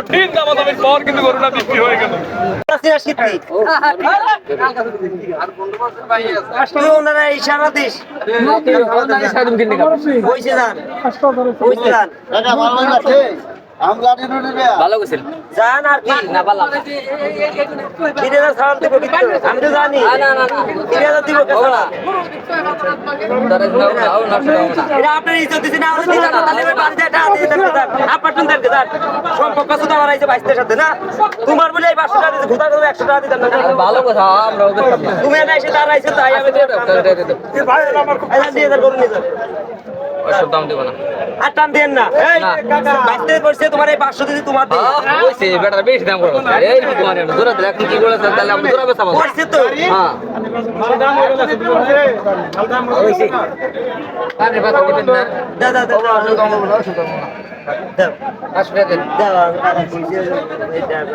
কঠিন দামাদামির পর কিন্তু গরুটা বিক্রি হয়ে গেল। ওনারা ইশারা দিস ভালো গেছিল যান আর কি? না ভালো। তিন হাজার সালাম দেবো কিন্তু। আমি তো জানি। না না তিন হাজার দিব আপনার ইজ্জত সম্পর্ক শুধু আমার বাইশটার সাথে তোমার বলে এই পাঁচশো টাকা দিতে ঘুতা করে একশো টাকা দিতেন না ভালো কথা আমরা তুমি এনে এসে দাঁড়াইছো তাই আমি দিয়ে নিয়ে যান। ওইসব দাম দেবো না। আর টান দিয়েন না। এই করছে তোমার এই পাঁচশো দিদি তোমার বেটার বেশি দাম করে তোমার দিলে এখন কি তাহলে করছে তো। হ্যাঁ।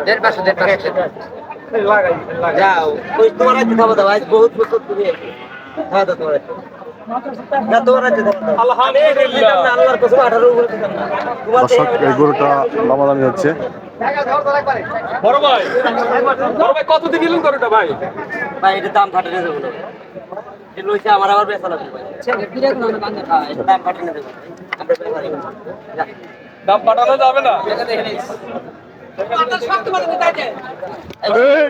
দেড় পাঁচশো দেড় পাঁচশো যাও ওই তোমার খাব দাও আজ বহুত বছর তুমি হ্যাঁ দাও তোমার হচ্ছে। বড় ভাই বড় ভাই কত দিয়ে কিনলেন গরুটা ভাই? ভাই এটা দাম ফাটিয়ে দেবো না লইছে আমার আবার বেচা লাগবে দাম ফাটিয়ে দেবো আমরা বেচা লাগবে যা। দাম পাঠানো যাবে না? হয়ে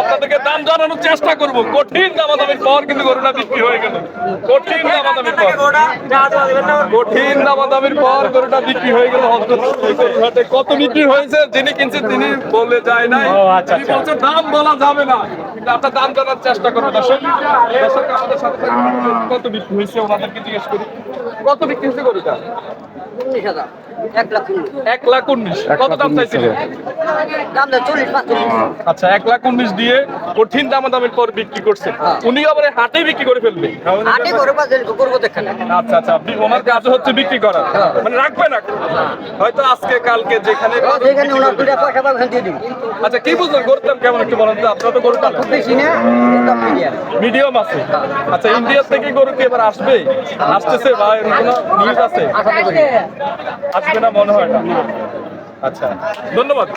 আপনাদেরকে দাম জানানোর চেষ্টা করব। কঠিন দামাদামির পর কিন্তু গরুটা বিক্রি হয়ে গেল। কঠিন দামাদামির পর। কঠিন দামাদামির পর গরুটা বিক্রি হয়ে গেল কত বিক্রি হয়েছে? যিনি কিনছে তিনি বলে যায় নাই। তিনি বলছেন দাম বলা যাবে না। কিন্তু আপনার দাম জানার চেষ্টা করবেন দর্শক দর্শক আমাদের সাথে কত বিক্রি হয়েছে? ওনাদেরকে জিজ্ঞেস করি। কত বিক্রি হয়েছে গরুটা? এক লাখ উনিশ। কত দাম চাইছিলেন? আচ্ছা এক লাখ উনিশ দিয়ে কঠিন দামাদামের পর বিক্রি করছে। হ্যাঁ। উনি আবার হাটে বিক্রি করে ফেলবে। আটে করে বা করব দেখেন আচ্ছা আচ্ছা ওনার কাজ হচ্ছে বিক্রি করা। মানে রাখবে না। হয়তো আজকে কালকে যেখানে যেখানে ওনার দুটা পয়সা পাবেন দিয়ে দিন আচ্ছা কি বুঝলেন? গরুর দাম কেমন একটু বলেন তো? আপনারা তো গরু পালেন বেশি না দাম মিডিয়াম। মিডিয়াম আছে। আচ্ছা ইন্ডিয়া থেকে গরু কি এবার আসবে? আসতেছে বা কোনো নিউজ আছে? আসবে না মনে হয় আচ্ছা ধন্যবাদ।